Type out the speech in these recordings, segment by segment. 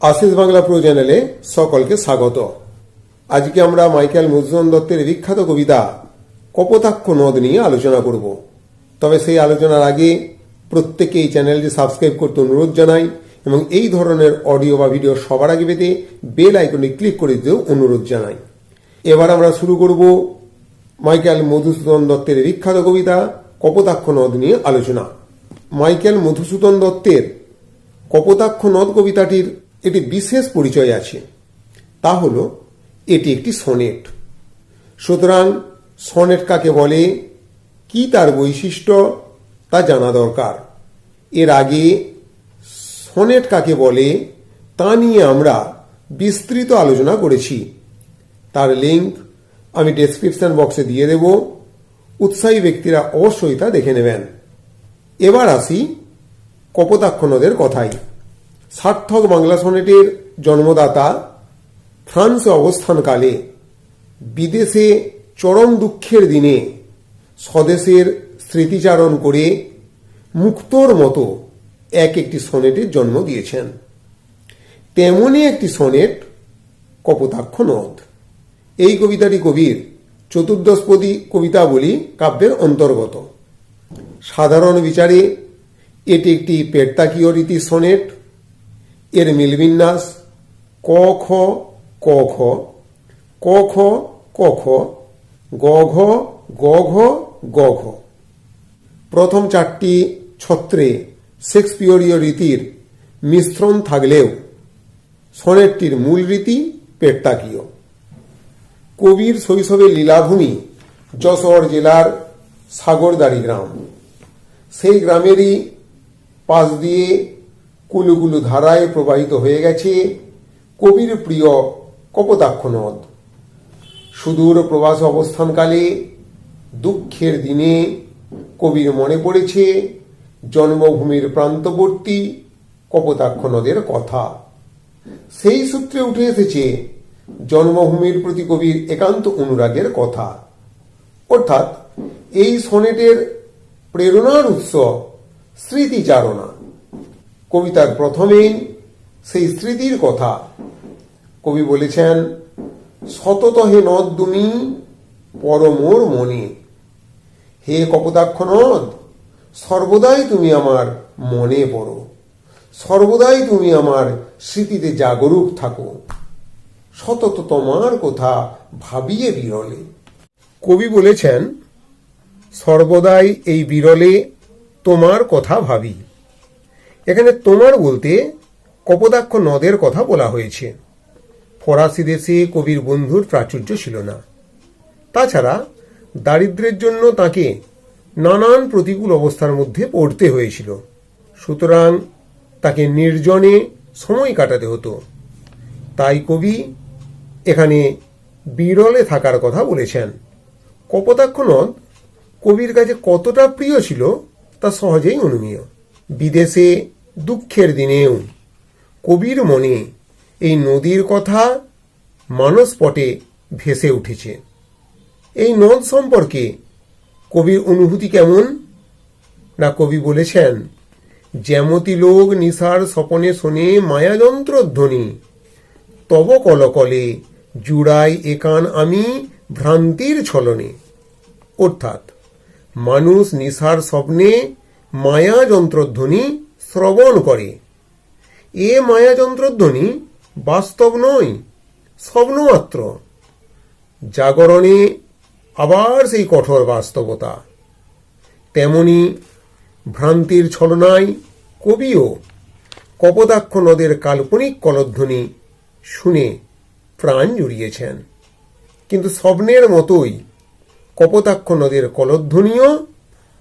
Ashis Bangla pro চ্যানেলে সকলকে স্বাগত। আজকে আমরা মাইকেল মধুসূদন দত্তের বিখ্যাত কবিতা কপোতাক্ষ নদ নিয়ে আলোচনা করব। তবে সেই আলোচনার আগে প্রত্যেকে এই চ্যানেলটি সাবস্ক্রাইব করতে অনুরোধ জানাই এবং এই ধরনের অডিও বা ভিডিও সবার আগে পেতে বেল আইকনে ক্লিক করে দিতেও অনুরোধ জানাই। এবার আমরা শুরু করব মাইকেল মধুসূদন দত্তের বিখ্যাত কবিতা কপোতাক্ষ নদ নিয়ে আলোচনা। মাইকেল মধুসূদন দত্তের কপোতাক্ষ নদ কবিতাটির একটি বিশেষ পরিচয় আছে। তা হল, এটি একটি সনেট। সুতরাং সনেট কাকে বলে? কি তার বৈশিষ্ট্য? তা জানা দরকার। এর আগে সনেট কাকে বলে? তা নিয়ে আমরা বিস্তৃত আলোচনা করেছি। তার লিঙ্ক আমি ডেসক্রিপশন বক্সে দিয়ে দেব। উৎসাহী ব্যক্তিরা অবশ্যই তা দেখে নেবেন। এবার আসি কপোতাক্ষ নদের কথাই সার্থক বাংলা সনেটের জন্মদাতা ফ্রান্সে অবস্থানকালে বিদেশে চরম দুঃখের দিনে স্বদেশের স্মৃতিচারণ করে মুক্তোর মতো এক একটি সনেটের জন্ম দিয়েছেন। তেমনই একটি সনেট কপোতাক্ষ নদ। এই কবিতাটি কবির চতুর্দশপদী কবিতাবলী কাব্যের অন্তর্গত। সাধারণ বিচারে এটি একটি পেট্টাকীয় রীতি সনেট। এর মিলবিন্যাস ক খ ক খ ক খ ক খ গ ঘ গ ঘ গ ঘ প্রথম চারটি ছত্রে শেক্সপিয়রীয় রীতির মিশ্রণ থাকলেও সনেটটির মূল রীতি পেট্টাকীয়। কবির শৈশবের লীলাভূমি যশোর জেলার সাগরদাড়ি গ্রাম। সেই গ্রামেরই পাশ দিয়ে কুলুকুলু ধারায় প্রবাহিত হয়ে গেছে? কবির প্রিয় কপোতাক্ষ নদ। সুদূর প্রবাস অবস্থানকালে দুঃখের দিনে কবির মনে পড়েছে জন্মভূমির প্রান্তবর্তী কপোতাক্ষ নদের কথা। সেই সূত্রে উঠে এসেছে জন্মভূমির প্রতি কবির একান্ত অনুরাগের কথা। অর্থাৎ এই সনেটের প্রেরণার উৎস স্মৃতিচারণা। কবিতার প্রথমেই সেই স্মৃতির কথা। কবি বলেছেন সতত হে নদ তুমি পরমোর মনে। হে কপোতাক্ষ নদ, সর্বদাই তুমি আমার মনে পড়ো। সর্বদাই তুমি আমার স্মৃতিতে জাগরুক থাকো। সতত তোমার কথা ভাবিয়ে বিরলে। কবি বলেছেন, সর্বদাই এই বিরলে তোমার কথা ভাবি। এখানে তোমার বলতে কপোতাক্ষ নদের কথা বলা হয়েছে। ফরাসি দেশে কবির বন্ধুর প্রাচুর্য ছিল না। তাছাড়া দারিদ্র্যের জন্য তাকে নানান প্রতিকূল অবস্থার মধ্যে পড়তে হয়েছিল। সুতরাং তাকে নির্জনে সময় কাটাতে হতো। তাই কবি এখানে বিরলে থাকার কথা বলেছেন। কপোতাক্ষ নদ কবির কাছে কতটা প্রিয় ছিল তা সহজেই অনুমীয়। বিদেশে দুঃখের দিনেও। কবির মনে এই নদীর কথা মানসপটে ভেসে উঠেছে। এই নদ সম্পর্কে কবির অনুভূতি কেমন? না কবি বলেছেন যেমতি লোক নিশার স্বপনে শোনে মায়াযন্ত্রধ্বনি। তব কলকলে জুড়াই একান আমি ভ্রান্তির ছলনে। অর্থাৎ, মানুষ নিশার স্বপ্নে মায়া যন্ত্রধ্বনি শ্রবণ করে। এ মায়া যন্ত্রধ্বনি বাস্তব নয়, স্বপ্নমাত্র। জাগরণে আবার সেই কঠোর বাস্তবতা। তেমনি ভ্রান্তির ছলনায় কবিও কপোতাক্ষ নদের কাল্পনিক কলধ্বনি শুনে প্রাণ জুড়িয়েছেন। কিন্তু স্বপ্নের মতোই কপোতাক্ষ নদের কলধ্বনিও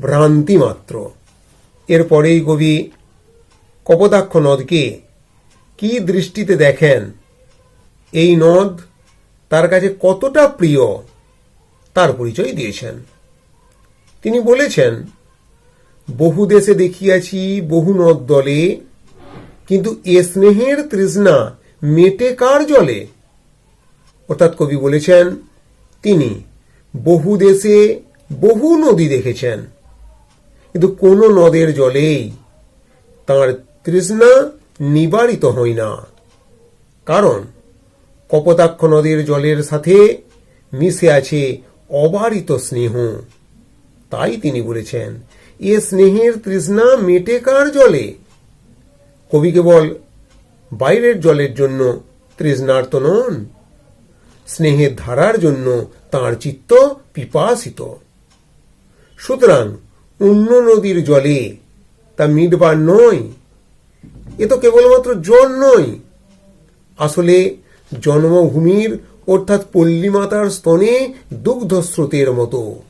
ভ্রান্তি মাত্র এরপরেই কবি কপোতাক্ষ নদকে কি দৃষ্টিতে দেখেন? এই নদ তার কাছে কতটা প্রিয়? তার পরিচয় দিয়েছেন। তিনি বলেছেন, বহু দেশে দেখিয়াছি বহু নদ দলে, কিন্তু এ স্নেহের তৃষ্ণা মেটে কার জলে? অর্থাৎ কবি বলেছেন, তিনি বহু দেশে বহু নদী দেখেছেন। কিন্তু কোনো নদের জলেই তার তৃষ্ণা নিবারিত হয় না। কারণ কপোতাক্ষ নদীর জলের সাথে মিশে আছে অবারিত স্নেহ। তাই তিনি বলেছেন, এ স্নেহের তৃষ্ণা মেটে কার জলে? কবি কেবল বাইরের জলের জন্য তৃষ্ণার্ত নন, স্নেহের ধারার জন্য তাঁর চিত্ত পিপাসিত। সুতরাং অন্য নদীর জলে। তা মিটবার নয়। এ তো কেবলমাত্র জল নয়। আসলে জন্মভূমির, অর্থাৎ পল্লীমাতার স্তনে দুগ্ধ স্রোতের মতো।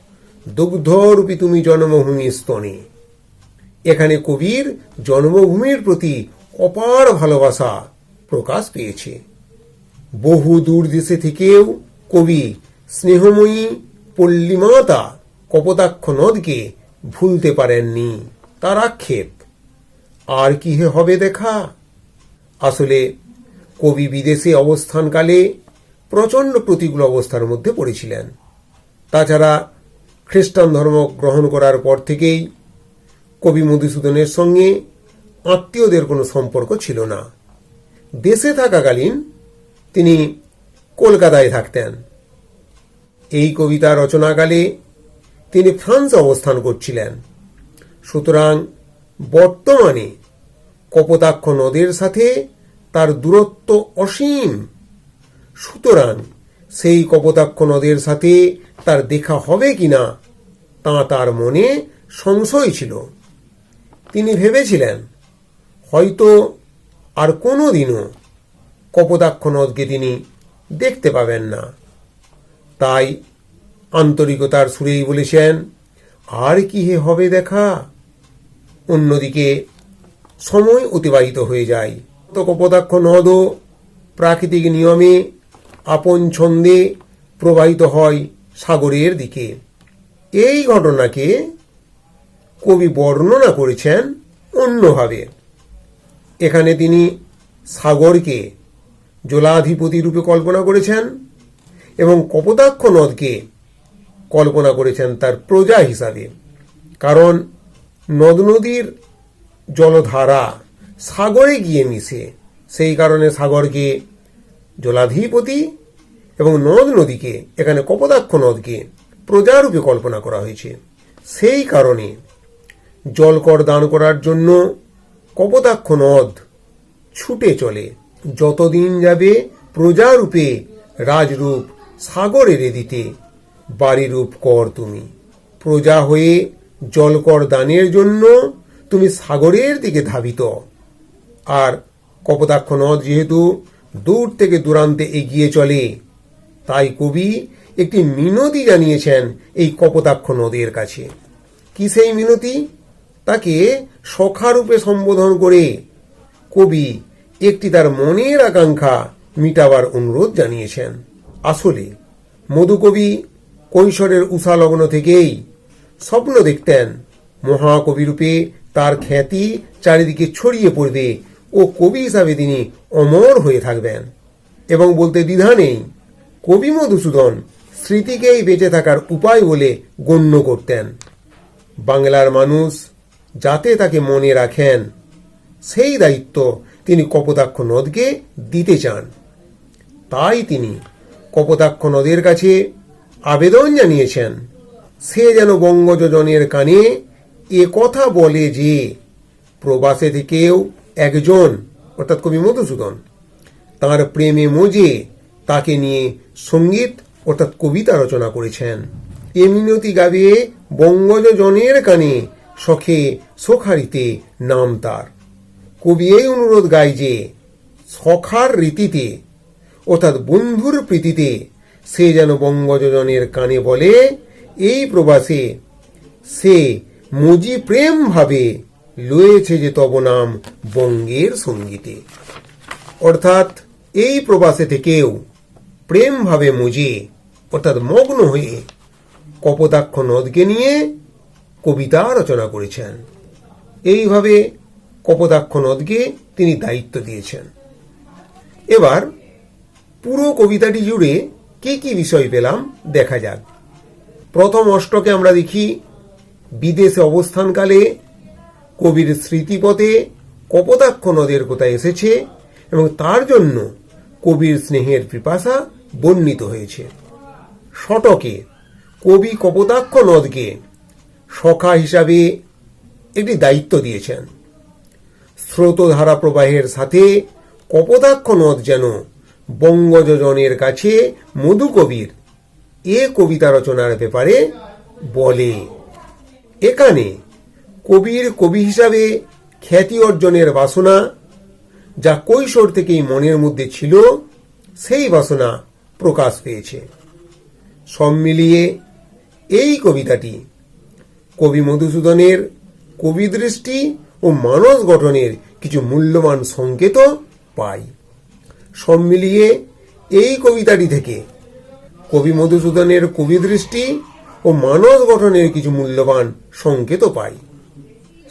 দুগ্ধরূপী তুমি জন্মভূমির স্তনে। এখানে কবির জন্মভূমির প্রতি অপার ভালোবাসা প্রকাশ পেয়েছে। বহু দূর দেশে থেকেও কবি স্নেহময়ী পল্লীমাতা কপোতাক্ষ নদকে ভুলতে পারেননি। তার আক্ষেপ আর কি হবে দেখা? আসলে কবি বিদেশে অবস্থানকালে প্রচণ্ড প্রতিকূল অবস্থার মধ্যে পড়েছিলেন। তাছাড়া খ্রিস্টান ধর্ম গ্রহণ করার পর থেকেই কবি মধুসূদনের সঙ্গে আত্মীয়দের কোনো সম্পর্ক ছিল না। দেশে থাকাকালীন তিনি কলকাতায় থাকতেন। এই কবিতা রচনাকালে তিনি ফ্রান্সে অবস্থান করছিলেন। সুতরাং বর্তমানে কপোতাক্ষ নদের সাথে তার দূরত্ব অসীম। সুতরাং সেই কপোতাক্ষ নদের সাথে তার দেখা হবে কিনা, তা তার মনে সংশয় ছিল। তিনি ভেবেছিলেন, হয়তো আর কোনো দিনও কপোতাক্ষ নদকে তিনি দেখতে পাবেন না। তাই আন্তরিকতার সুরেই বলেছেন, আর কি হে হবে দেখা? অন্যদিকে, সময় অতিবাহিত হয়ে যায়। তো কপোতাক্ষ নদও প্রাকৃতিক নিয়মে আপন ছন্দে প্রবাহিত হয় সাগরের দিকে। এই ঘটনাকে কবি বর্ণনা করেছেন অন্যভাবে। এখানে তিনি সাগরকে জলাধিপতি রূপে কল্পনা করেছেন এবং কপোতাক্ষ নদকে কল্পনা করেছেন তার প্রজা হিসাবে। কারণ নদ নদীর জলধারা সাগরে গিয়ে মিশে। সেই কারণে সাগরকে জলাধিপতি এবং নদ নদীকে, এখানে কপোতাক্ষ নদকে প্রজারূপে কল্পনা করা হয়েছে। সেই কারণে জলকর দান করার জন্য কপোতাক্ষ নদ ছুটে চলে। যতদিন যাবে প্রজারূপে রাজরূপ সাগরে দিতে বাড়িরূপ কর তুমি। প্রজা হয়ে জলকর দানের জন্য তুমি সাগরের দিকে ধাবিত। আর কপোতাক্ষ নদ যেহেতু দূর থেকে দূরান্তে এগিয়ে চলে, তাই কবি একটি মিনতি জানিয়েছেন এই কপোতাক্ষ নদের কাছে। কি সেই মিনতি? তাকে সখারূপে সম্বোধন করে কবি একটি তার মনের আকাঙ্ক্ষা মিটাবার অনুরোধ জানিয়েছেন। আসলে মধুকবি কৈশোরের উষালগ্ন থেকেই স্বপ্ন দেখতেন। মহাকবিরূপে তার খ্যাতি চারিদিকে ছড়িয়ে পড়বে ও কবি হিসাবে তিনি অমর হয়ে থাকবেন। এবং বলতে দ্বিধা নেই, কবি মধুসূদন স্মৃতিকেই বেঁচে থাকার উপায় বলে গণ্য করতেন। বাংলার মানুষ যাতে তাকে মনে রাখেন, সেই দায়িত্ব তিনি কপোতাক্ষ নদকে দিতে চান। তাই তিনি কপোতাক্ষ নদের কাছে আবেদন জানিয়েছেন। সে যেন বঙ্গযোজনের কানে এ কথা বলে যে, প্রবাসে থেকেও একজন, অর্থাৎ কবি মধুসূদন, তাঁর প্রেমে মজে তাকে নিয়ে সংগীত, অর্থাৎ কবিতা রচনা করেছেন। এ মিনতি গাবে বঙ্গজনের কানে সখে সখারিতে নাম তার। কবি এই অনুরোধ গায় যে, সখার রীতিতে, অর্থাৎ বন্ধুর প্রীতিতে সে যেন বঙ্গযোজনের কানে বলে, এই প্রবাসে সে মুজি প্রেম ভাবে লয়েছে যে তব নাম বঙ্গের সঙ্গীতে। অর্থাৎ এই প্রবাসে থেকেও প্রেম ভাবে মুজে, অর্থাৎ মগ্ন হয়ে কপোতাক্ষ নদকে নিয়ে কবিতা রচনা করেছেন। এইভাবে কপোতাক্ষ নদকে তিনি দায়িত্ব দিয়েছেন। এবার পুরো কবিতাটি জুড়ে কি কি বিষয় পেলাম? দেখা যাক। প্রথম অষ্টকে আমরা দেখি বিদেশে অবস্থানকালে কবির স্মৃতিপথে কপোতাক্ষ নদের কথা এসেছে এবং তার জন্য কবির স্নেহের পিপাসা বর্ণিত হয়েছে। শটকে কবি কপোতাক্ষ নদকে সখা হিসাবে একটি দায়িত্ব দিয়েছেন। স্রোতধারা প্রবাহের সাথে কপোতাক্ষ নদ যেন বঙ্গযোজনের কাছে মধুকবির এ কবিতা রচনার ব্যাপারে বলে। এখানে কবির কবি হিসাবে খ্যাতি অর্জনের বাসনা যা কৈশোর থেকেই মনের মধ্যে ছিল, সেই বাসনা প্রকাশ পেয়েছে। সব মিলিয়ে এই কবিতাটি কবি মধুসূদনের কবি দৃষ্টি ও মানস গঠনের কিছু মূল্যবান সংকেত পাই সব মিলিয়ে এই কবিতাটি থেকে কবি মধুসূদনের কবিদৃষ্টি ও মানস গঠনের কিছু মূল্যবান সংকেত পাই।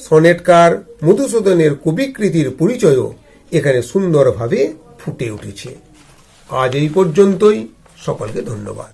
সনেটকার মধুসূদনের কবিকৃতির পরিচয়ও এখানে সুন্দরভাবে ফুটে উঠেছে। আজ এই পর্যন্তই। সকলকে ধন্যবাদ।